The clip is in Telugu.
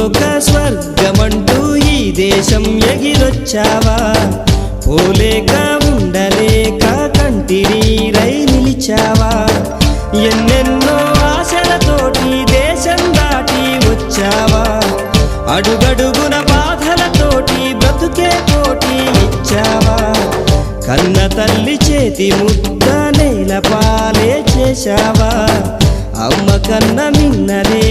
భూలోక స్వర్గమంటూ ఈ దేశం ఎగిరొచ్చావా? పోలేక ఉండలేక కంటి నీరై నిలిచావా? ఎన్నెన్నో ఆశలతోటి దేశం దాటి వచ్చావా? అడుగడుగున బాధలతోటి బ్రతుకే పోటీ ఇచ్చావా? కన్న తల్లి చేతి ముద్ద నేల పాలే చేశావా? అమ్మ కన్న మిన్నలే